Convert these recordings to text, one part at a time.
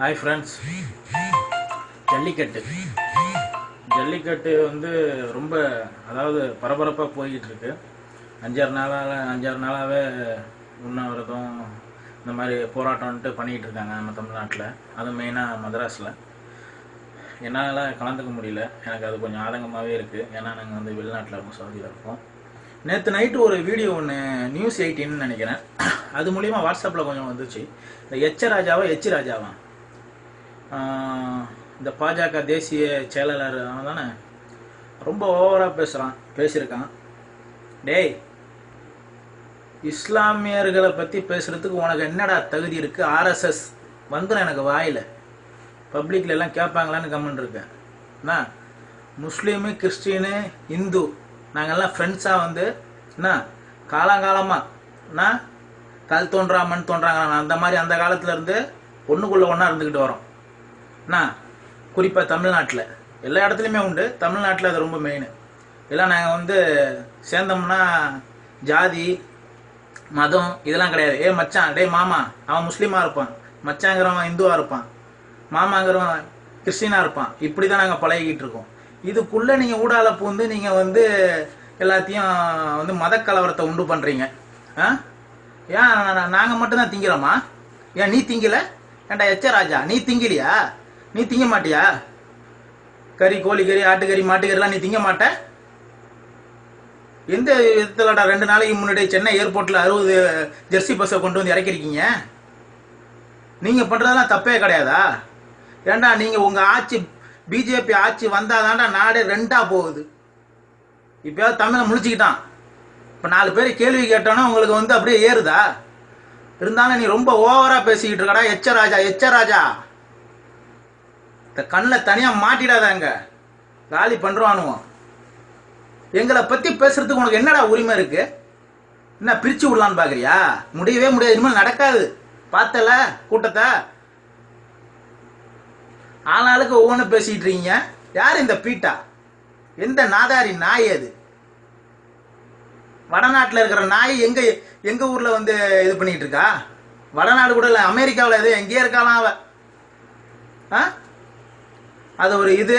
Hi friends jallikattu. Jallikattu வந்து ரொம்ப அதாவது பரபரப்பாக போய்கிட்டு இருக்கு அஞ்சாறு நாளாக அஞ்சாறு நாளாகவே உண்ணாவிரதம் இந்த மாதிரி போராட்டம்ன்ட்டு பண்ணிக்கிட்டு இருக்காங்க நம்ம தமிழ்நாட்டில். அதுவும் மெயினாக மதராஸில். என்னால் கலந்துக்க முடியல. எனக்கு அது கொஞ்சம் ஆதங்கமாகவே இருக்குது ஏன்னா நாங்கள் வந்து வெளிநாட்டில் இருக்கோம் சவுதியில் இருக்கோம். நேற்று நைட்டு ஒரு வீடியோ ஒன்று நியூஸ் எயிட்டின்னு நினைக்கிறேன். அது மூலிமா வாட்ஸ்அப்பில் கொஞ்சம் வந்துச்சு. இந்த எச்ச ராஜாவா எச்சி ராஜாவா? இந்த பாஜக தேசிய செயலாளர் அவன் தானே ரொம்ப ஓவராக பேசுகிறான் பேசியிருக்கான். டேய் இஸ்லாமியர்களை பற்றி பேசுகிறதுக்கு உனக்கு என்னடா தகுதி இருக்குது ஆர்எஸ்எஸ் வந்துடும் எனக்கு வாயில். பப்ளிக்ல எல்லாம் கேட்பாங்களான்னு கமெண்ட் இருக்கேன். என்ன? முஸ்லீமு கிறிஸ்டினு இந்து நாங்கள்லாம் ஃப்ரெண்ட்ஸாக வந்து என்ன? காலங்காலமாக என்ன? கல் தோன்றா மண் தோன்றாங்க அந்த மாதிரி அந்த காலத்துலேருந்து ஒன்றுக்குள்ளே ஒன்றா இருந்துக்கிட்டு வரோம். என்ன குறிப்பாக தமிழ்நாட்டில். எல்லா இடத்துலையுமே உண்டு. தமிழ்நாட்டில் அது ரொம்ப மெயின் எல்லாம் நாங்கள் வந்து சேர்ந்தோம்னா ஜாதி மதம் இதெல்லாம் கிடையாது. ஏ மச்சான் டேய் மாமா அவன் முஸ்லீமாக இருப்பான். மச்சாங்கிறவன் இந்துவாக இருப்பான். மாமாங்கிறவன் கிறிஸ்டினாக இருப்பான். இப்படி தான் நாங்கள் பழகிக்கிட்டு இருக்கோம். இதுக்குள்ளே நீங்கள் ஊடால பூந்து நீங்கள் வந்து எல்லாத்தையும் வந்து மத கலவரத்தை உண்டு பண்ணுறீங்க ஆ? ஏன் நாங்கள் மட்டும்தான் திங்கிறோமா? ஏன் நீ திங்கலை? ஏன்டா எச்ச ராஜா நீ திங்கலையா? நீ திங்க மாட்டியா? கறி கோழிக்கறி ஆட்டுக்கறி மாட்டுக்கறிலாம் நீ திங்க மாட்ட? எந்த விதத்துலடா ரெண்டு நாளைக்கு முன்னாடி சென்னை ஏர்போர்ட்டில் அறுபது ஜெர்சி பஸ்ஸை கொண்டு வந்து இறக்கிருக்கீங்க நீங்கள் பண்ணுறதெல்லாம் தப்பே கிடையாதா? ஏண்டா நீங்கள் உங்கள் ஆட்சி பிஜேபி ஆட்சி வந்தால் தாண்டா நாடே ரெண்டா போகுது. இப்போயாவது தமிழை முழிச்சுக்கிட்டான். இப்போ நாலு பேர் கேள்வி கேட்டோன்னா உங்களுக்கு வந்து அப்படியே ஏறுதா? இருந்தாலும் நீ ரொம்ப ஓவராக பேசிக்கிட்டு இருக்கடா எச்ச ராஜா எச்ச ராஜா இந்த கண்ணில் தனியாக மாட்டிடாதாங்க. காலி பண்ணுறானுவோம் எங்களை பற்றி பேசுறதுக்கு உனக்கு என்னடா உரிமை இருக்கு? என்ன பிரிச்சு விடலான்னு பார்க்குறியா முடியவே முடியாது இனிமேல் நடக்காது. பார்த்தல கூட்டத்தை? ஆளாளுக்கு ஒவ்வொன்றும் பேசிகிட்டு இருக்கீங்க. யார் இந்த பீட்டா? எந்த நாதாரி நாய் அது? வடநாட்டில் இருக்கிற நாய் எங்கே எங்கள் ஊரில் வந்து இது பண்ணிகிட்டு இருக்கா? வடநாடு கூட இல்லை அமெரிக்காவில் எது எங்கேயே இருக்காளாம் அவ. ஆ? அது ஒரு இது.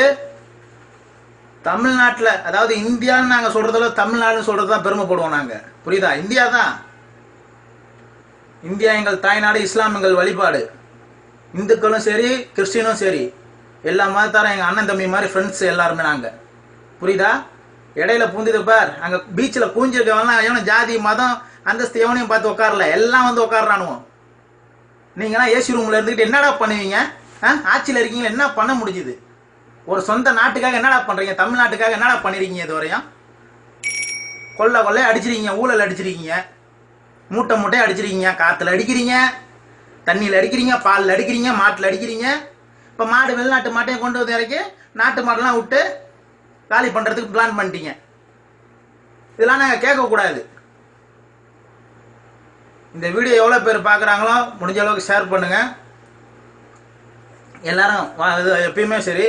தமிழ்நாட்டில் அதாவது இந்தியான்னு நாங்கள் சொல்கிறதில்ல தமிழ்நாடுன்னு சொல்கிறது தான் பெருமைப்படுவோம் நாங்கள் புரியுதா? இந்தியா தான். இந்தியா எங்கள் தாய்நாடு இஸ்லாம் எங்கள் வழிபாடு. இந்துக்களும் சரி கிறிஸ்டினும் சரி எல்லா மதத்தாரும் எங்கள் அண்ணன் தம்பி மாதிரி ஃப்ரெண்ட்ஸ் எல்லாருமே நாங்கள் புரியுதா? இடையில பூந்துது பார். அங்கே பீச்சில் கூஞ்சிருக்கவன்லாம் எவனும் ஜாதி மதம் அந்தஸ்து எவனையும் பார்த்து உட்காரல. எல்லாம் வந்து உட்காடுறானுவோம் நீங்களாம் ஏசி ரூமில் இருந்துக்கிட்டு என்னடா பண்ணுவீங்க? ஆட்சியில் இருக்கீங்களா? என்ன பண்ண முடிஞ்சுது? ஒரு சொந்த நாட்டுக்காக என்னடா பண்ணுறீங்க தமிழ்நாட்டுக்காக என்னடா பண்ணிருக்கீங்க இது வரையும்? கொள்ளை கொள்ளை அடிச்சிருக்கீங்க ஊழல் அடிச்சிருக்கீங்க. மூட்டை மூட்டையை அடிச்சிருக்கீங்க காற்றுல அடிக்கிறீங்க தண்ணியில் அடிக்கிறீங்க பாலில் அடிக்கிறீங்க மாட்டில் அடிக்கிறீங்க. இப்போ மாடு வெளிநாட்டு மாட்டையும் கொண்டு வந்து இறக்கி நாட்டு மாடெல்லாம் விட்டு காலி பண்ணுறதுக்கு பிளான் பண்ணிட்டீங்க. இதெல்லாம் நாங்கள் கேட்கக்கூடாது. இந்த வீடியோ எவ்வளோ பேர் பார்க்குறாங்களோ முடிஞ்ச அளவுக்கு ஷேர் பண்ணுங்கள் எல்லாரும் எப்பயுமே சரி.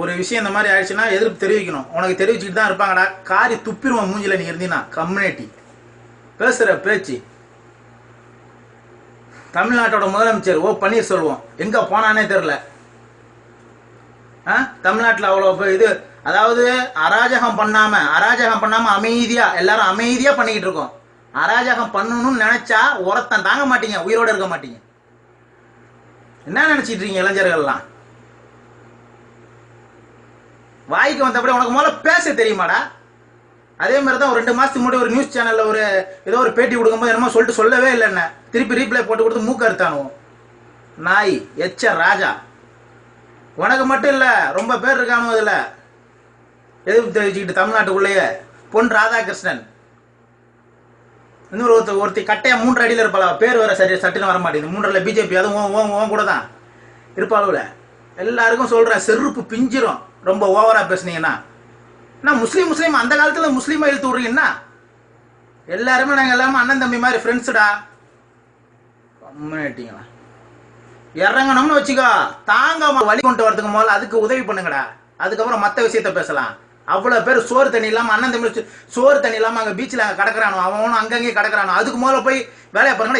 ஒரு விஷயம் இந்த மாதிரி ஆயிடுச்சுன்னா எதிர்ப்பு தெரிவிக்கணும். உனக்கு தெரிவிச்சுட்டு தான் இருப்பாங்கடா. காரி துப்பிடுவோம் மூஞ்சில நீ இருந்தீங்கன்னா கம்யூனிட்டி. பேசுகிற பேச்சு. தமிழ்நாட்டோட முதலமைச்சர் ஓ பன்னீர் சொல்வோம் எங்க போனானே தெரில தமிழ்நாட்டில் அவ்வளோ இது அதாவது அராஜகம் பண்ணாம அராஜகம் பண்ணாம அமைதியா எல்லாரும் அமைதியா பண்ணிக்கிட்டு இருக்கோம். அராஜகம் பண்ணணும்னு நினைச்சா உரத்தன் தாங்க மாட்டீங்க உயிரோட இருக்க மாட்டீங்க. என்ன நினைச்சிட்டு இருக்கீங்க இளைஞர்கள்லாம்? வாய்க்கு வந்தபடி உனக்கு முதல்ல பேச தெரியுமாடா? அதே மாதிரி தான் ஒரு ரெண்டு மாசத்துக்கு முன்னாடி ஒரு நியூஸ் சேனல்ல ஒரு ஏதோ ஒரு பேட்டி கொடுக்கும்போது என்னமோ சொல்லிட்டு சொல்லவே இல்லை என்ன. திருப்பி ரீப்ளை போட்டு கொடுத்து மூக்க அறுத்தானுவோம் நாய் எச்ச ராஜா. உனக்கு மட்டும் இல்லை ரொம்ப பேர் இருக்கானு இதில். எதிர்ப்பு தெரிவிச்சுக்கிட்டு தமிழ்நாட்டுக்குள்ளேயே. பொன் ராதாகிருஷ்ணன். இன்னொரு ஒருத்தர் ஒருத்தி கட்டையாக மூன்று அடியில் இருப்பாளா? பேர் வேற சரி சட்டுன்னு வர மாட்டேங்குது. மூன்றில் பிஜேபி அதுவும் உன் உன் கூட தான். இருப்பாளுவில் எல்லாருக்கும் சொல்கிறேன் செருப்பு பிஞ்சிரும். ரொம்ப ஓவரா பேசுனீங்கன்னா நான் முஸ்லீம் முஸ்லீம் அந்த காலத்துல முஸ்லீமை இழுத்து விடுறீங்கன்னா எல்லாருமே நாங்க எல்லாமே அண்ணன் தம்பி மாதிரி ஃப்ரெண்ட்ஸுடா கம்யூனிட்டிங்களா இறங்கணும்னு வச்சுக்கோ. தாங்க வழி கொண்டு வரதுக்கு முதல்ல அதுக்கு உதவி பண்ணுங்கடா. அதுக்கப்புறம் மற்ற விஷயத்த பேசலாம். அவ்வளோ பேர் சோறு தண்ணி இல்லாமல் அண்ணன் தம்பி சோறு தண்ணி இல்லாமல் அங்க பீச்சில் கிடக்குறானோ அவனும் அங்கங்கே கிடக்கிறானோ அதுக்கு முதல்ல போய் வேலையை பாருங்கடா.